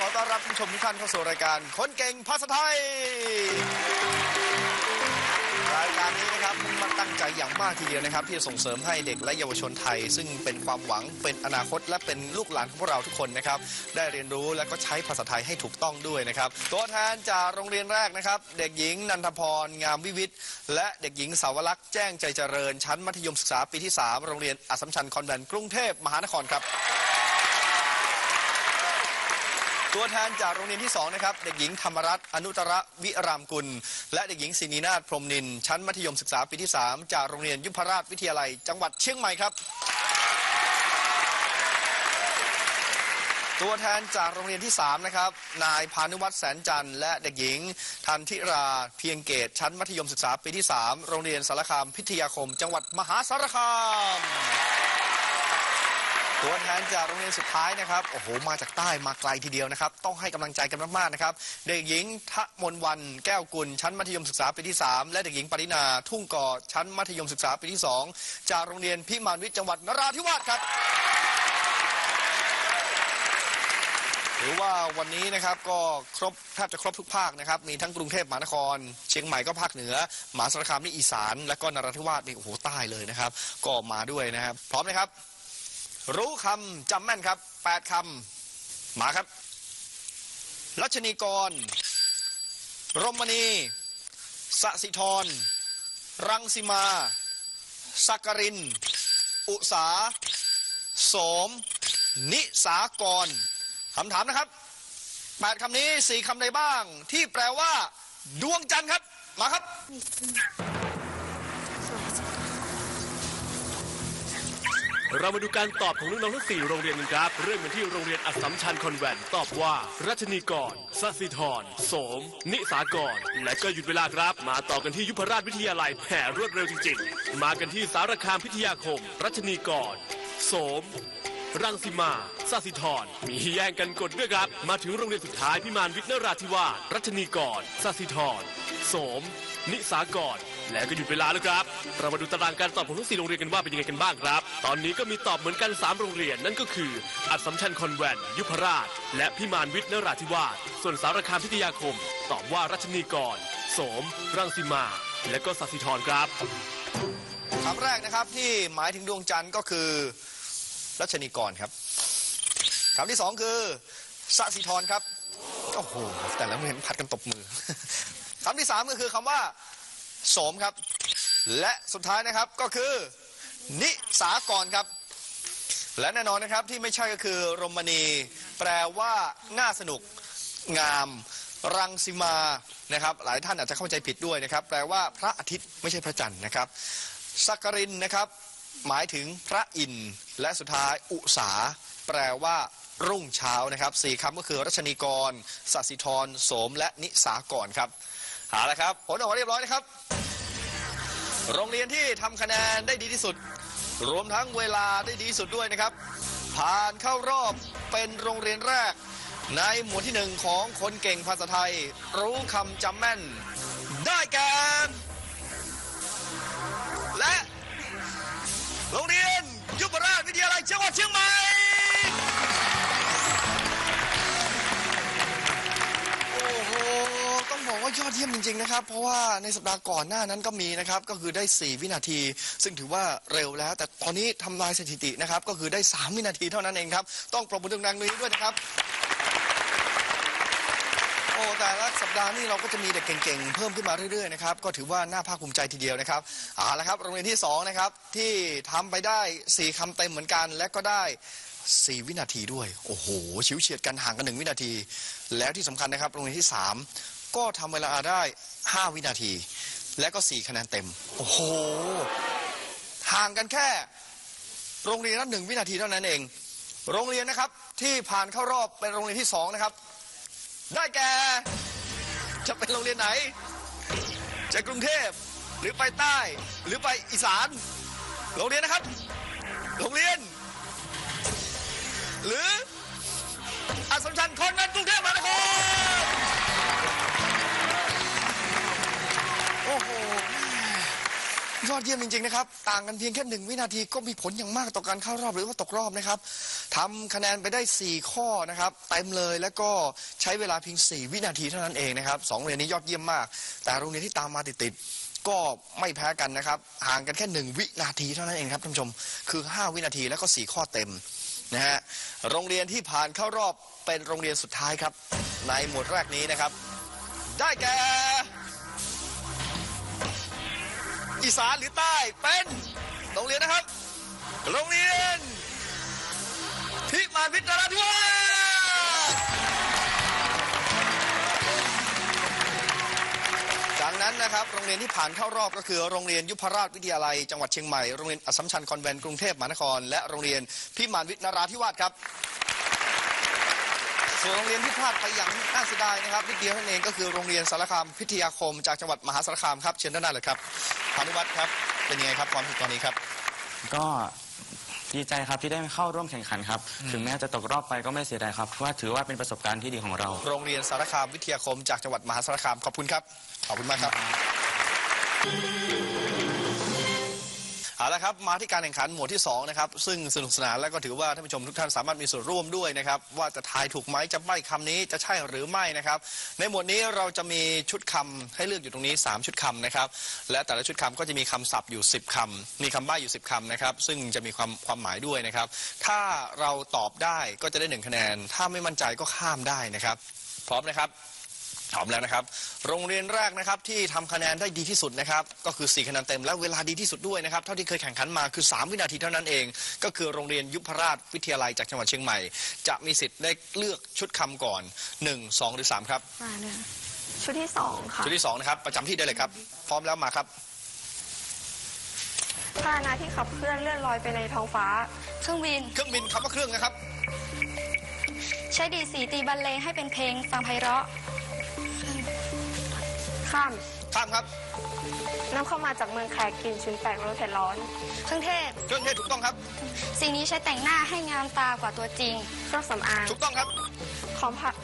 ขอต้อนรับผู้ชมทุกท่านเข้าสู่รายการคนเก่งภาษาไทย รายการนี้นะครับมุ่งมั่นตั้งใจอย่างมากทีเดียวนะครับ ที่จะส่งเสริมให้เด็กและเยาวชนไทย ซึ่งเป็นความหวังเป็นอนาคต และเป็นลูกหลานของพวกเราทุกคนนะครับ ได้เรียนรู้และก็ใช้ภาษาไทยให้ถูกต้องด้วยนะครับ ตัวแทนจากโรงเรียนแรกนะครับ เด็กหญิงนันทพรงามวิวิทย์และเด็กหญิงสาวลักษณ์แจ้งใจเจริญ ชั้นมัธยมศึกษาปีที่ 3 โรงเรียนอัสสัมชัญคอนแวนต์กรุงเทพมหานครครับ ตัวแทนจากโรงเรียนที่2นะครับ เด็กหญิงธรรมรัตน์อนุตระวิรามกุล และเด็กหญิงศินีนาถพรมนิน ชั้นมัธยมศึกษาปีที่ 3 จากโรงเรียนยุพราชวิทยาลัย จังหวัดเชียงใหม่ครับ ตัวแทนจากโรงเรียนที่ 3 นะครับ นายพานุวัฒน์แสนจันทร์และเด็กหญิงทันทิราเพียงเกต ชั้นมัธยมศึกษาปีที่ 3 โรงเรียนสารคามพิทยาคม จังหวัดมหาสารคาม ตัวแทนจากโรงเรียนสุดท้ายนะครับ โอ้โห มาจากใต้มาไกลทีเดียวนะครับ ต้องให้กำลังใจกันมาก ๆ นะครับ เด็กหญิงทะมนวันแก้วกุล ชั้นมัธยมศึกษาปีที่ 3 และเด็กหญิงปรินาทุ่งก่อชั้นมัธยมศึกษาปีที่ 2 จากโรงเรียนพิมานวิทย์จังหวัดนราธิวาสครับหรือว่าวันนี้นะครับก็ครบแทบจะครบทุกภาคนะครับ มีทั้งกรุงเทพมหานคร เชียงใหม่ก็ภาคเหนือมหาสารคามนี่อีสาน และก็นราธิวาสนี่โอ้โหใต้เลยนะครับ ก็มาด้วยนะครับ พร้อมนะครับ รู้คำจำแม่นครับ 8คำมาครับ รัชนีกร รมณีสสิธร รังสิมา สักกริน อุสาโสม นิสากรคำถามนะครับ8คำนี้4คำใดบ้าง ที่แปลว่า ดวงจันทร์ครับ มาครับ เรามาดูการตอบของน้องทั้ง4โรงเรียนกันครับ เริ่มกันที่โรงเรียนอัสสัมชัญคอนแวนต์ตอบว่า รัชนีกรสสิธรโสม นิสากร และก็หยุดเวลาครับ มาต่อกันที่ยุพราชวิทยาลัยแผ่รวดเร็วจริง ๆ มากันที่สารคามพิทยาคม รัชนีกรโสมรังสิมาสสิธร มีแย่งกันกดด้วยครับ มาถึงโรงเรียนสุดท้ายพิมานวิทย์นราธิวาสรัชนีกรสสิธร โสม นิสากร และก็หยุดเวลาแล้วครับ เรามาดูตารางการตอบของทั้งสี่โรงเรียนกันว่าเป็นยังไงกันบ้างครับ ตอนนี้ก็มีตอบเหมือนกัน 3 โรงเรียนนั่นก็คือ อัสสัมชัญคอนแวนต์ยุพราช และพิมานวิทย์นราธิวาสส่วนสารคามพิทยาคม ตอบว่ารัชนีกร โสม รังสิมา และก็สัสิธรครับ คำแรกนะครับที่หมายถึงดวงจันทร์ก็คือรัชนีกรครับคำที่สองคือสสิธรครับ โอ้โห แต่ละโรงเห็นผัดกันตบมือ คำที่สามก็คือคำว่า โสมครับ และสุดท้ายนะครับก็คือ นิสากรครับ และแน่นอนนะครับที่ไม่ใช่ก็คือรมณี แปลว่าน่าสนุกงาม รังสิมานะครับ หลายท่านอาจจะเข้าใจผิดด้วยนะครับ แปลว่าพระอาทิตย์ไม่ใช่พระจันทร์นะครับสักกรินนะครับ หมายถึงพระอินทร์และสุดท้ายอุสาแปลว่ารุ่งเช้านะครับสี่คำก็คือรัชนีกรสัสิธรโสมและนิสากรครับ เอาละครับ ผลออกมาเรียบร้อยนะครับ โรงเรียนที่ทำคะแนนได้ดีที่สุด รวมทั้งเวลาได้ดีที่สุดด้วยนะครับ ผ่านเข้ารอบเป็นโรงเรียนแรก ในหมวดที่หนึ่งของคนเก่งภาษาไทย รู้คำจำแม่น ได้แก่และ โรงเรียนยุพราชวิทยาลัยจังหวัดเชียง เยี่ยมจริงๆนะครับ เพราะว่าในสัปดาห์ก่อนหน้านั้นก็มีนะครับ ก็คือได้ 4 วินาที ซึ่งถือว่าเร็วแล้ว แต่ตอนนี้ทำลายสถิตินะครับ ก็คือได้ 3 วินาทีเท่านั้นเองครับ ต้องปรบมือดังๆนี้ด้วยนะครับ โอ้ แต่ละสัปดาห์นี้เราก็จะมีเด็กเก่งๆ เพิ่มขึ้นมาเรื่อยๆนะครับ ก็ถือว่าน่าภาคภูมิใจทีเดียวนะครับเอาละครับ โรงเรียนที่สองนะครับ ที่ทำไปได้ 4คำเต็มเหมือนกัน และก็ได้ 4 วินาทีด้วย โอ้โห ชิวเฉียดกันห่างกัน 1 วินาที แล้วที่สำคัญนะครับ โรงเรียนที่ 3 ก็ทำเวลาได้ 5 วินาที และก็ 4 คะแนนเต็ม โอ้โห ห่างกันแค่ โรงเรียนละหนึ่งวินาทีเท่านั้นเอง โรงเรียนนะครับที่ผ่านเข้ารอบเป็นโรงเรียนที่สองนะครับ ได้แก่ จะเป็นโรงเรียนไหน จะกรุงเทพหรือไปใต้ หรือไปอีสาน โรงเรียนนะครับ โรงเรียน หรืออัสสัมชัญคนนั้นกรุงเทพมหานคร ยอดเยี่ยมจริงๆนะครับ ต่างกันเพียงแค่หนึ่งวินาทีก็มีผลอย่างมากต่อการเข้ารอบหรือว่าตกรอบนะครับทำคะแนนไปได้ 4 ข้อนะครับเต็มเลยแล้วก็ใช้เวลาเพียง 4 วินาทีเท่านั้นเองนะครับสองโรงเรียนนี้ยอดเยี่ยมมาก แต่โรงเรียนที่ตามมาติดๆก็ไม่แพ้กันนะครับห่างกันแค่หนึ่งวินาทีเท่านั้นเองครับท่านผู้ชมคือ 5 วินาทีแล้วก็ 4 ข้อเต็มนะฮะโรงเรียนที่ผ่านเข้ารอบเป็นโรงเรียนสุดท้ายครับ ในหมวดแรกนี้นะครับ ได้แก่ อีสานหรือใต้เป็นโรงเรียนนะครับ โรงเรียนพิมานวิทยาธิวาจากนั้นนะครับโรงเรียนที่ผ่านเข้ารอบก็คือ โรงเรียนยุพราชวิทยาลัย จังหวัดเชียงใหม่ โรงเรียนอัสสัมชัญคอนแวนต์กรุงเทพมหานคร และโรงเรียนพิมานวิทย์นราธิวาสครับ ส่วนโรงเรียนที่พลาดไปอย่างน่าเสียดายนะครับนิดเดียวนั่นเองก็คือโรงเรียนสารคามพิทยาคม จากจังหวัดมหาสารคามครับเชิญด้านหน้าเลยครับพานุวัฒน์ครับเป็นยังไงครับความรู้สึกตอนนี้ครับ ก็ดีใจครับที่ได้เข้าร่วมแข่งขันครับ ถึงแม้จะตกรอบไปก็ไม่เสียดายครับเพราะว่าถือว่าเป็นประสบการณ์ที่ดีของเรา โรงเรียนสารคามวิทยาคม จากจังหวัดมหาสารคามขอบคุณครับขอบคุณมากครับ เอาละครับมาที่การแข่งขันหมวดที่สองนะครับซึ่งสนุกสนานและก็ถือว่าท่านผู้ชมทุกท่านสามารถมีส่วนร่วมด้วยนะครับว่าจะทายถูกไหมจะใบ้คำนี้จะใช่หรือไม่นะครับในหมวดนี้เราจะมีชุดคำให้เลือกอยู่ตรงนี้ 3 ชุดคำนะครับและแต่ละชุดคำก็จะมีคำศัพท์อยู่ 10คำมีคำใบ้อยู่ 10คำนะครับซึ่งจะมีความความหมายด้วยนะครับถ้าเราตอบได้ก็จะได้หนึ่งคะแนน ถ้าไม่มั่นใจก็ข้ามได้นะครับพร้อมนะครับ พร้อมแล้วนะครับ โรงเรียนแรกนะครับที่ทำคะแนนได้ดีที่สุดนะครับ ก็คือ 4 คะแนนเต็มและเวลาดีที่สุดด้วยนะครับ เท่าที่เคยแข่งขันมาคือ 3 วินาทีเท่านั้นเอง ก็คือโรงเรียนยุพราชวิทยาลัยจากจังหวัดเชียงใหม่ จะมีสิทธิ์ได้เลือกชุดคำก่อน 1 2 หรือ 3 ครับ มาเนี่ยชุดที่สองค่ะ ชุดที่ 2 นะครับ ประจำที่ได้เลยครับ พร้อมแล้วมาครับพาหนะที่ขับเคลื่อนเลื่อนลอยไปในท้องฟ้า เครื่องบิน เครื่องบินคำว่าเครื่องนะครับ ใช้ดีดสีตีบรรเลงให้เป็นเพลงฟังไพเราะ ข้ามข้ามครับน้ำเข้ามาจากเมืองแขกกลินชุนแปลกรสเผ็ดร้อน เครื่องเทศ เครื่องเทศถูกต้องครับ สิ่งนี้ใช้แต่งหน้าให้งามตากว่าตัวจริง เครื่องสำอาง ถูกต้องครับ ของผัก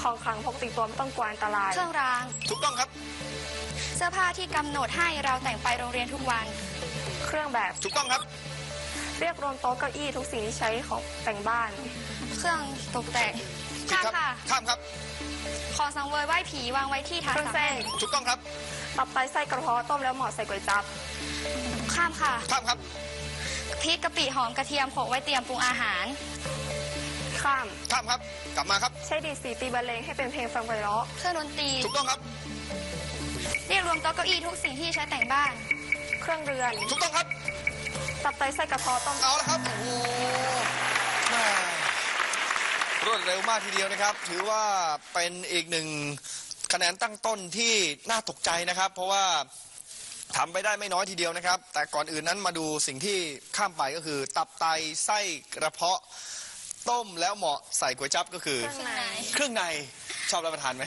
ของขลังพกติดตัวไม่ต้องกลัวอันตราย เครื่องราง ถูกต้องครับ เสื้อผ้าที่กำหนดให้เราแต่งไปโรงเรียนทุกวัน เครื่องแบบ ถูกต้องครับ เรียกรวมโต๊ะเก้าอี้ทุกสิ่งที่ใช้ของแต่งบ้าน เครื่องตกแต่งผิดข้ามครับค่ะ ข้ามครับ ของสังเวยไหว้ผีวางไว้ที่ทางเครื่องสามเส้นแห่งถูกต้องครับตับไตไส้กระเพาะต้มแล้วเหมาะใส่ก๋วยจั๊บข้ามค่ะข้ามครับ พริกกะปิหอมกระเทียมโขลกไว้เตรียมปรุงอาหาร ข้าม ข้ามครับ กลับมาครับ ใช้ดีดสีตีบรรเลงให้เป็นเพลงฟังไพเราะเครื่องดนตรีถูกต้องครับ เรียกรวมโต๊ะเก้าอี้ทุกสิ่งที่ใช้แต่งบ้าน เครื่องเรือน ถูกต้องครับ ตับไตไส้กระเพาะต้ม เอาละครับ โอ้โหแม่ รวดเร็วมากทีเดียวนะครับ ถือว่าเป็นอีกหนึ่งคะแนนตั้งต้นที่น่าตกใจนะครับ เพราะว่าทำไปได้ไม่น้อยทีเดียวนะครับ แต่ก่อนอื่นนั้นมาดูสิ่งที่ข้ามไปก็คือ ตับไตไส้กระเพาะต้มแล้วเหมาะใส่ก๋วยจั๊บก็คือเครื่องในเครื่องในชอบรับประทานไหม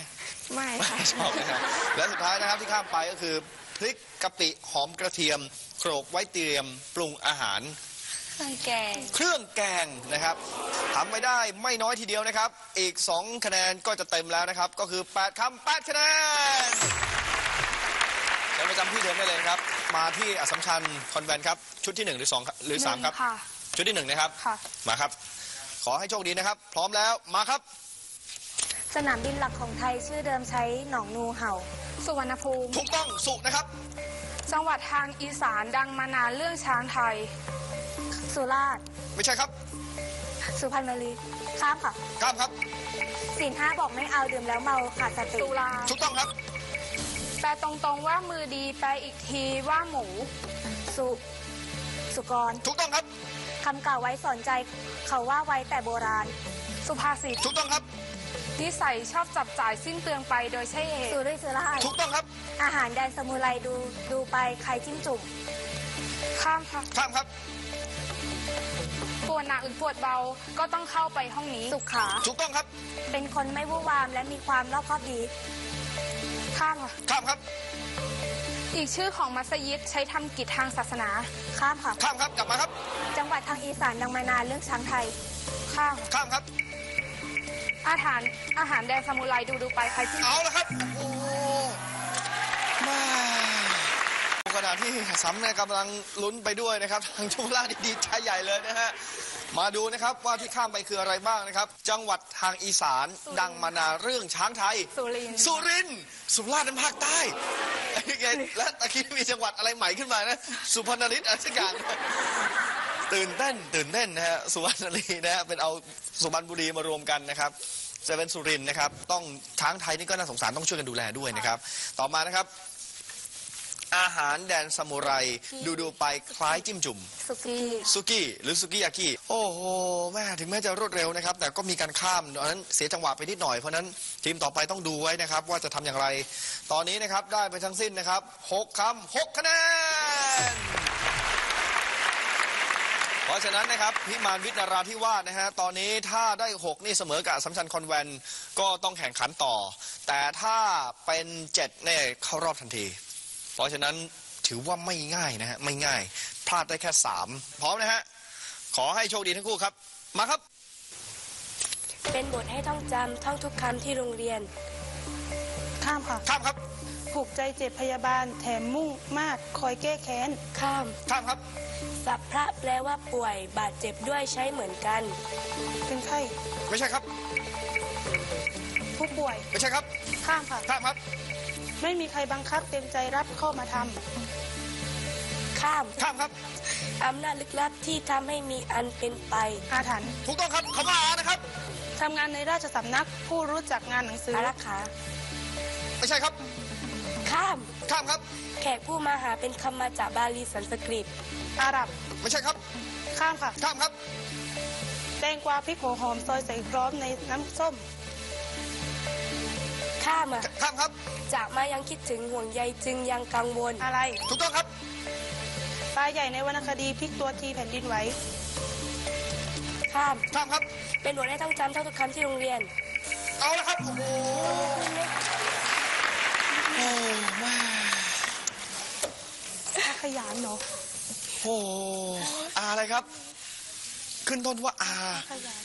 ไม่ค่ะ ชอบนะครับและสุดท้ายนะครับที่ข้ามไปก็คือพริกกะปิหอมกระเทียมโขลกไว้เตรียมปรุงอาหาร เครื่องแกง เครื่องแกงนะครับทำไม่ได้ไม่น้อยทีเดียวนะครับ อีก 2 คะแนนก็จะเต็มแล้วนะครับ ก็คือ 8คำ8คะแนนเชิญประจำที่เดิมได้เลยนะครับ มาที่อัสสัมชัญคอนแวนต์ครับ ชุดที่ 1 หรือ2หรือ3ครับค่ะ ชุดที่ 1 นะครับ ค่ะ มาครับ ขอให้โชคดีนะครับ พร้อมแล้วมาครับ สนามบินหลักของไทยชื่อเดิมใช้หนองนูเห่า สุวรรณภูมิ ถูกต้องสุนะครับ จังหวัดทางอีสานดังมานานเรื่องช้างไทย สุราษฎร์ไม่ใช่ครับสุพรรณบุรีข้ามค่ะข้ามครับสินห้าบอกไม่เอาดื่มแล้วเมาขาดสติสุราถูกต้องครับ แปลตรงๆว่ามือดีแปลอีกทีว่าหมู สุสุกรถูกต้องครับคำกล่าวไว้สอนใจเขาว่าไว้แต่โบราณ สุภาษิตถูกต้องครับ นิสัยชอบจับจ่ายสิ้นเปลืองไปโดยใช่เหตุสุรุ่ยสุร่ายถูกต้องครับ อาหารแดนสมุไรดูดูไปใครจิ้มจุ่มข้ามค่ะข้ามครับ ปวดหนักหรือปวดเบาก็ต้องเข้าไปห้องนี้สุขา ถูกต้องครับ เป็นคนไม่วู่วามและมีความรอบคอบดี ข้ามค่ะ ข้ามครับ อีกชื่อของมัสยิดใช้ทำกิจทางศาสนา ข้ามค่ะ ข้ามครับกลับมาครับ จังหวัดทางอีสานดังมานานเรื่องช้างไทย ข้ามข้ามครับ อาหารอาหารแดนซามูไรดูดูไปใครที่ เอาละครับโอ้โห แม่ขนาดที่ซ้ำเนี่ยกำลังลุ้นไปด้วยนะครับ ทางชุมราชนี่ดีใจใหญ่เลยนะฮะ มาดูนะครับว่าที่ข้ามไปคืออะไรบ้างนะครับ จังหวัดทางอีสานดังมานานเรื่องช้างไทย สุรินทร์ สุรินทร์สุราษฎร์นั้นภาคใต้ไอ้ไงและตะกี้มีจังหวัดอะไรใหม่ขึ้นมานะ สุพรรณริตอะไรสักอย่างตื่นเต้นตื่นเต้นนะฮะสุวรรณรีนะฮะเป็นเอาสุพรรณบุรีมารวมกันนะครับเซเว่นสุรินทร์นะครับ ต้องช้างไทยนี่ก็น่าสงสารต้องช่วยกันดูแลด้วยนะครับ ต่อมานะครับ อาหารแดนซามูไรดูดูๆไปคล้ายจิ้มจุ่ม สุกี้ซุกี้หรือซุกี้ยากิโอ้โหแม่ถึงแม้จะรวดเร็วนะครับ แต่ก็มีการข้ามดังนั้นเสียจังหวะไปนิดหน่อยเพราะฉะนั้นทีมต่อไปต้องดูไว้นะครับ ว่าจะทำอย่างไร ตอนนี้นะครับได้ไปทั้งสิ้นนะครับหกคำหกคะแนน เพราะฉะนั้นนะครับพิมานวิทย์นาราธิวาสนะฮะตอนนี้ถ้าได้ 6 นี่เสมอกับอัสสัมชัญคอนแวนต์ก็ต้องแข่งขันต่อ แต่ถ้าเป็น 7 เนี่ยเข้ารอบทันทีเพ ราะฉะนั้นถือว่าไม่ง่ายนะฮะไม่ง่าย พลาดได้แค่3พร้อมนะฮะขอให้โชคดีทั้งคู่ครับ มาครับ เป็นบทให้ท่องจำท่องทุกคำที่โรงเรียน ข้ามค่ะ ข้ามครับ ผูกใจเจ็บพยาบาลแถมมุ่งมากคอยแก้แค้น ข้าม ข้ามครับ สัพพระแปลว่าป่วยบาดเจ็บด้วยใช้เหมือนกัน เป็นไข้ไม่ใช่ครับ ผู้ป่วยไม่ใช่ครับ ข้ามค่ะ ข้ามครับ ไม่มีใครบังคับเต็มใจรับเข้ามาทข้ามข้ามครับอำนาจลึกลับที่ทำให้มีอันเป็นไปำอาถรรพ์ถูกต้องครับคำว่าอานะครับทำงานในราชสำนักผู้รู้จักงานหนังสืออารักขาไม่ใช่ครับ ข้ามข้ามครับ แขกผู้มาหาเป็นคำมาจากบาลีสันสกฤต อาหรับไม่ใช่ครับ ข้ามค่ะ ข้ามครับ แตงกวาพริกหัวหอมซอยใส่พร้อมในน้ำส้ม ข้ามอะข้ามครับ จากมายังคิดถึงห่วงใยจึงยังกังวลอะไรถูกต้องครับปลาใหญ่ในวรรณคดีพลิกตัวทีแผ่นดินไหวข้าม ข้ามครับ เป็นบทให้ท่องจำท่องทุกคำที่โรงเรียน เอาละครับโอ้โหโอ้แม่ขยันเนาะโอ้อาอะไรครับ ขึ้นต้นว่าอา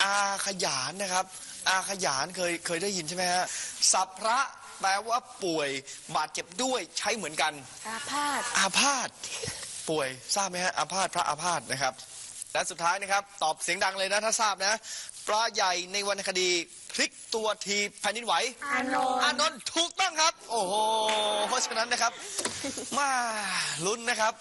อาขยานนะครับ อาขยานเคยเคยได้ยินใช่ไหมฮะสัพพระแปลว่าป่วยบาดเจ็บด้วยใช้เหมือนกัน อาพาธอาพาธป่วยทราบไหมฮะอาพาธพระอาพาธนะครับและสุดท้ายนะครับ ตอบเสียงดังเลยนะถ้าทราบนะ ปลาใหญ่ในวรรณคดีพลิกตัวทีแผ่นดินไหว อานนท์ อานนท์ถูกต้องครับ โอ้โห เพราะฉะนั้นนะครับ มาลุ้นนะครับ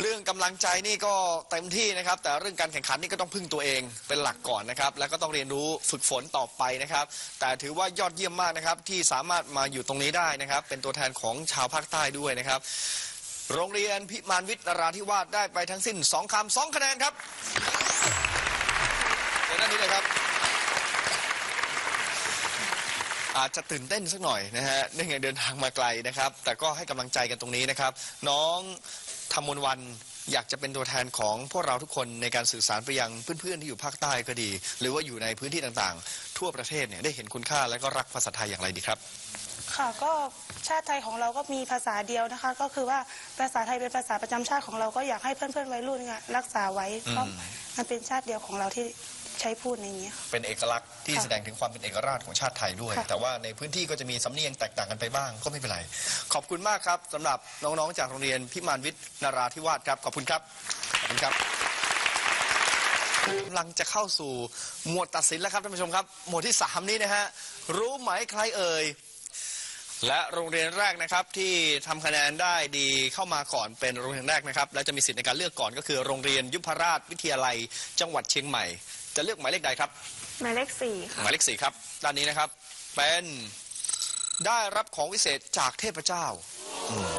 เรื่องกำลังใจนี่ก็เต็มที่นะครับ แต่เรื่องการแข่งขันนี่ก็ต้องพึ่งตัวเองเป็นหลักก่อนนะครับ แล้วก็ต้องเรียนรู้ฝึกฝนต่อไปนะครับ แต่ถือว่ายอดเยี่ยมมากนะครับ ที่สามารถมาอยู่ตรงนี้ได้นะครับ เป็นตัวแทนของชาวภาคใต้ด้วยนะครับ โรงเรียนพิมานวิทย์นราธิวาสได้ไปทั้งสิ้น 2คำสองคะแนนครับเดี๋ยวด้านนี้เลยครับ อาจจะตื่นเต้นสักหน่อยนะฮะเนื่องจากเดินทางมาไกลนะครับ แต่ก็ให้กำลังใจกันตรงนี้นะครับ น้องธรรมนวันอยากจะเป็นตัวแทนของพวกเราทุกคนในการสื่อสารไปยังเพื่อนๆที่อยู่ภาคใต้ก็ดี หรือว่าอยู่ในพื้นที่ต่างๆ ทั่วประเทศเนี่ยได้เห็นคุณค่าและก็รักภาษาไทยอย่างไรดีครับ ค่ะก็ชาติไทยของเราก็มีภาษาเดียวนะคะ ก็คือว่าภาษาไทยเป็นภาษาประจำชาติของเราก็อยากให้เพื่อนๆวัยรุ่นเนี่ยรักษาไว้เพราะมันเป็นชาติเดียวของเราที่ ใช้พูดในนี้ค่ะเป็นเอกลักษณ์ที่ค่ะแสดงถึงความเป็นเอกราชของชาติไทยด้วย ค่ะ แต่ว่าในพื้นที่ก็จะมีสำเนียงแตกต่างกันไปบ้างก็ไม่เป็นไร ขอบคุณมากครับสำหรับน้องๆ จากโรงเรียนพิมานวิทย์นาราธิวาสครับ ขอบคุณครับขอบคุณครับกำลังจะเข้าสู่หมวดตัดสินแล้วครับท่านผู้ชมครับ หมวดที่สามนี้นะฮะรู้ไหมใครเอ่ย และโรงเรียนแรกนะครับที่ทำคะแนนได้ดีเข้ามาก่อนเป็นโรงเรียนแรกนะครับ และจะมีสิทธิ์ในการเลือกก่อนก็คือโรงเรียนยุพราชวิทยาลัยจังหวัดเชียงใหม่ จะเลือกหมายเลขใดครับ หมายเลขสี่ค่ะ หมายเลขสี่ครับ ด้านนี้นะครับ เป็นได้รับของวิเศษจากเทพเจ้าอืม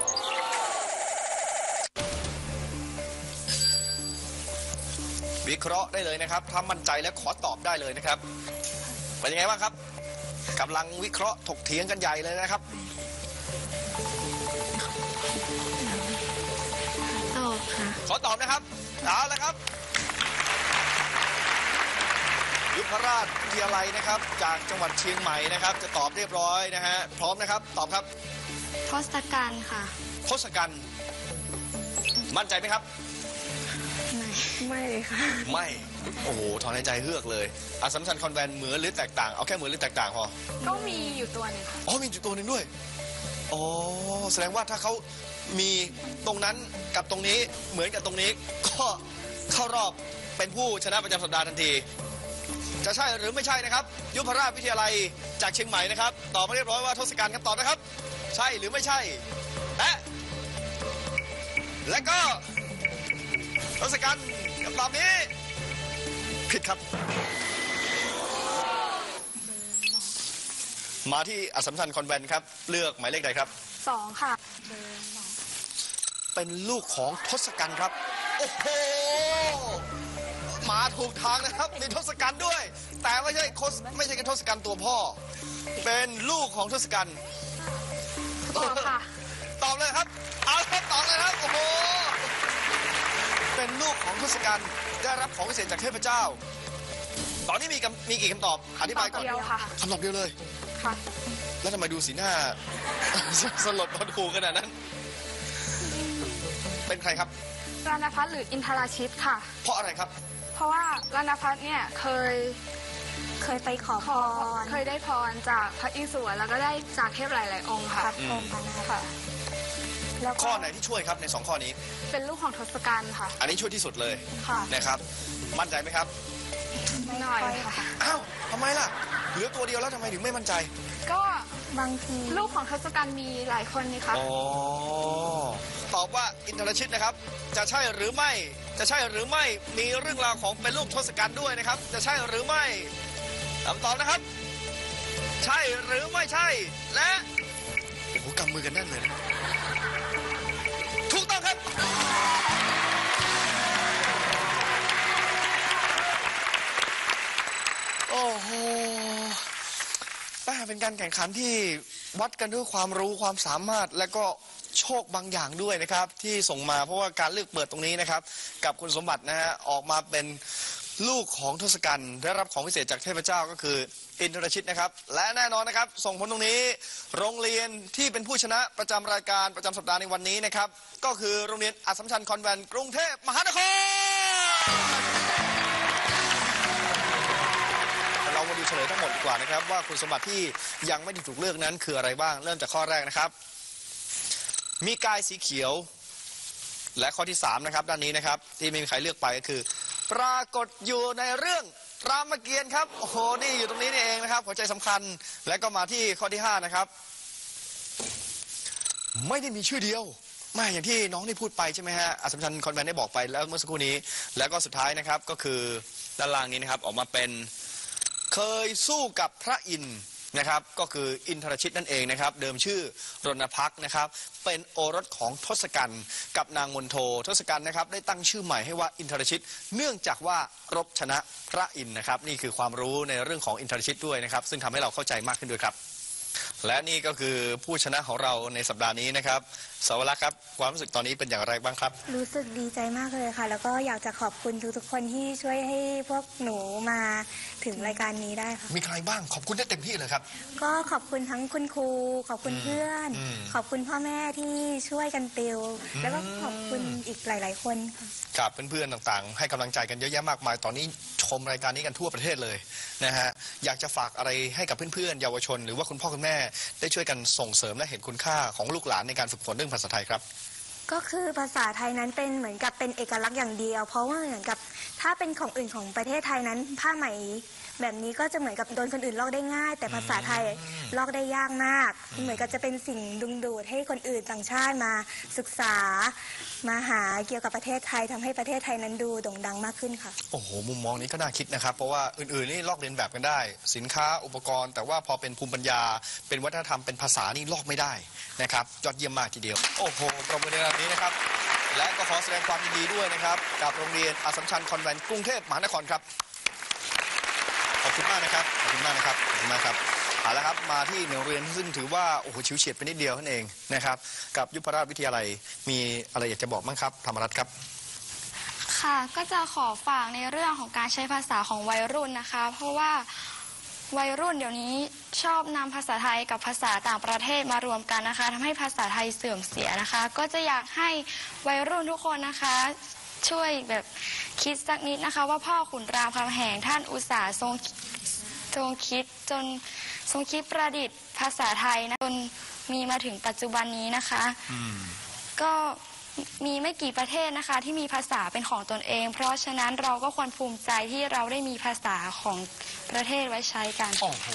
วิเคราะห์ได้เลยนะครับถ้ามั่นใจและขอตอบได้เลยนะครับ เป็นยังไงบ้างครับกำลังวิเคราะห์ถกเถียงกันใหญ่เลยนะครับ ตอบค่ะ ขอตอบนะครับเอาละครับ ยุพราชวิทยาลัยนะครับ จากจังหวัดเชียงใหม่นะครับ จะตอบเรียบร้อยนะฮะพร้อมนะครับ ตอบครับทศกัณฐ์ค่ะ ทศกัณฐ์มั่นใจไหมครับ ไม่ค่ะ ไม่โอ้โหถอนหายใจเฮือกเลยอาสัมชัญคอนแวนต์เหมือนหรือแตกต่างเอาแค่เหมือนหรือแตกต่างพอก็มีอยู่ตัวหนึงค่ะอ๋อมีจุดตัวหนึ่งด้วยโอ้แสดงว่าถ้าเขามีตรงนั้นกับตรงนี้เหมือนกับตรงนี้ก็เข้ารอบเป็นผู้ชนะประจำสัปดาห์ทันที จะใช่หรือไม่ใช่นะครับ ยุพราชวิทยาลัยจากเชียงใหม่นะครับตอบมาเรียบร้อยว่าทศกัณฐ์ครับตอบนะครับ ใช่หรือไม่ใช่และและก็ทศกัณฐ์คำตอบนี้ผิดครับ มาที่อัสสัมชัญคอนแวนต์ครับเลือกหมายเลขใดครับสองค่ะเป็นลูกของทศกัณฐ์ครับ โอ้โห มาถูกทางนะครับมีทศกัณฐ์ด้วย แต่ไม่ใช่โคสไม่ใช่แค่ทศกัณฐ์ตัวพ่อ เป็นลูกของทศกัณฐ์ตอบค่ะ ตอบเลยครับ เอาละครับตอบเลยครับโอ้โหเป็นลูกของทศกัณฐ์ได้รับของพิเศษจากเทพเจ้า ตอนนี้มีกำมีกี่คำตอบอธิบายก่อนตอบเดียวค่ะ คำตอบเดียวเลย ค่ะ แล้วทำไมดูสีหน้า สลดหดหูขนาดนั้น เป็นใครครับ รานพัฒน์หรืออินทราชิตค่ะ เพราะอะไรครับเพ ราะว่ารานพัฒน์เนี่ยเคยเคยไปขอพขอรเคยได้พรจากพระอิศวรแล้วก็ได้จากเทพหลาย ๆ องค์ค่ะพัดพรหมพนาค่ะแล้วก็ข้อไหนที่ช่วยครับในสองข้อนี้ เป็นลูกของทศกัณฐ์ค่ะ อันนี้ช่วยที่สุดเลยค่ะนะครับ มั่นใจไหมครับหน่อยค่ะอ้าวทำไมล่ะเหลือตัวเดียวแล้วทำไมถึงไม่มั่นใจ ก็ บางทีลูกของทศกัณฐ์มีหลายคนนี่คะอ๋อตอบว่าอินทรชิตนะครับ จะใช่หรือไม่ จะใช่หรือไม่ มีเรื่องราวของเป็นลูกทศกัณฐ์ด้วยนะครับ จะใช่หรือไม่คำตอบนะครับ ใช่หรือไม่ใช่ และโอ้โหกำมือกันแน่นเลยนะถูกต้องครับ โอ้โหแม่ เป็นการแข่งขันที่วัดกันด้วยความรู้ความสามารถและก็โชคบางอย่างด้วยนะครับ ที่ส่งมาเพราะว่าการเลือกเปิดตรงนี้นะครับ กับคุณสมบัตินะฮะออกมาเป็นลูกของทศกัณฐ์ได้รับของพิเศษจากเทพเจ้าก็คืออินทรชิตนะครับ และแน่นอนนะครับ ส่งผลตรงนี้ โรงเรียนที่เป็นผู้ชนะประจำรายการประจำสัปดาห์ในวันนี้นะครับ ก็คือโรงเรียนอัสสัมชัญคอนแวนต์กรุงเทพมหานคร ฉลยทั้งหมดดีกว่านะครับว่าคุณสมบัติที่ยังไม่ได้ถูกเลือกนั้นคืออะไรบ้างเริ่มจากข้อแรกนะครับ มีกายสีเขียว และข้อที่3นะครับด้านนี้นะครับที่ไม่มีใครเลือกไปก็คือ ปรากฏอยู่ในเรื่องรามเกียรติ์ครับโอ้โหนี่อยู่ตรงนี้นี่เองนะครับหัวใจสำคัญและก็มาที่ข้อที่ 5 นะครับ ไม่ได้มีชื่อเดียวไม่อย่างที่น้องได้พูดไปใช่ไหมฮะอัสสัมชัญคอนแวนได้บอกไปแล้วเมื่อสักครู่นี้ แล้วก็สุดท้ายนะครับก็คือด้านล่างนี้นะครับออกมาเป็น เคยสู้กับพระอินทร์นะครับก็คืออินทรชิตนั่นเองนะครับ เดิมชื่อรณพักนะครับ เป็นโอรสของทศกัณฐ์กับนางมนโททศกัณฐ์นะครับได้ตั้งชื่อใหม่ให้ว่าอินทรชิต เนื่องจากว่ารบชนะพระอินทร์นะครับ นี่คือความรู้ในเรื่องของอินทรชิตด้วยนะครับ ซึ่งทำให้เราเข้าใจมากขึ้นด้วยครับ และนี่ก็คือผู้ชนะของเราในสัปดาห์นี้นะครับ สวรักษ์ครับ ความรู้สึกตอนนี้เป็นอย่างไรบ้างครับ รู้สึกดีใจมากเลยค่ะ แล้วก็อยากจะขอบคุณทุกๆคนที่ช่วยให้พวกหนูมาถึงรายการนี้ได้ค่ะ มีใครบ้างขอบคุณได้เต็มที่เลยครับ ก็ขอบคุณทั้งคุณครู ขอบคุณเพื่อน อืม ขอบคุณพ่อแม่ที่ช่วยกันติว แล้วก็ขอบคุณอีกหลาย ๆ คนค่ะกับเพื่อนๆต่างๆ ให้กำลังใจกันเยอะแยะมากมายตอนนี้ชมรายการนี้กันทั่วประเทศเลยนะฮะอยากจะฝากอะไรให้กับเพื่อนๆเยาวชน หรือว่าคุณพ่อคุณแม่ได้ช่วยกันส่งเสริมและเห็นคุณค่าของลูกหลานในการฝึกฝนเรื่องภาษาไทยครับ ก็คือภาษาไทยนั้นเป็นเหมือนกับเป็นเอกลักษณ์อย่างเดียว เพราะว่าเหมือนกับถ้าเป็นของอื่นของประเทศไทยนั้น ผ้าไหม แบบนี้ก็จะเหมือนกับโดนคนอื่นลอกได้ง่าย แต่ภาษาไทยลอกได้ยากมาก เหมือนกับจะเป็นสิ่งดึงดูดให้คนอื่นต่างชาติมาศึกษา มาหาเกี่ยวกับประเทศไทยทำให้ประเทศไทยนั้นดูโด่งดังมากขึ้นค่ะ โอ้โห มุมมองนี้ก็น่าคิดนะครับ เพราะว่าอื่นๆนี่ลอกเลียนแบบกันได้ สินค้าอุปกรณ์ แต่ว่าพอเป็นภูมิปัญญา เป็นวัฒนธรรมเป็นภาษานี่ลอกไม่ได้นะครับยอดเยี่ยมมากทีเดียว โอ้โหปรบมือในระดับนี้นะครับ และก็ขอแสดงความยินดีด้วยนะครับ กับโรงเรียนอัสสัมชัญคอนแวนต์กรุงเทพมหานครครับ ขอบคุณมากนะครับ ขอบคุณมากนะครับ ขอบคุณมากครับ เอาละครับ มาที่โรงเรียนซึ่งถือว่า โอ้โห ชิวเฉียดไปนิดเดียวนั่นเองนะครับ กับยุพราชวิทยาลัย มีอะไรอยากจะบอกบ้างครับธรรมรัตน์ครับ ค่ะ ก็จะขอฝากในเรื่องของการใช้ภาษาของวัยรุ่นนะคะ เพราะว่าวัยรุ่นเดี๋ยวนี้ชอบนำภาษาไทยกับภาษาต่างประเทศมารวมกันนะคะทำให้ภาษาไทยเสื่อมเสียนะคะ ก็จะอยากให้วัยรุ่นทุกคนนะคะ ช่วยแบบคิดสักนิดนะคะ ว่าพ่อขุนรามคำแหงท่านอุตสาห์ทรงทรงคิดจนทรงคิดประดิษฐ์ภาษาไทยนะจนมีมาถึงปัจจุบันนี้นะคะ อืม ก็มีไม่กี่ประเทศนะคะ ที่มีภาษาเป็นของตนเอง เพราะฉะนั้นเราก็ควรภูมิใจที่เราได้มีภาษาของประเทศไว้ใช้กัน โอ้โห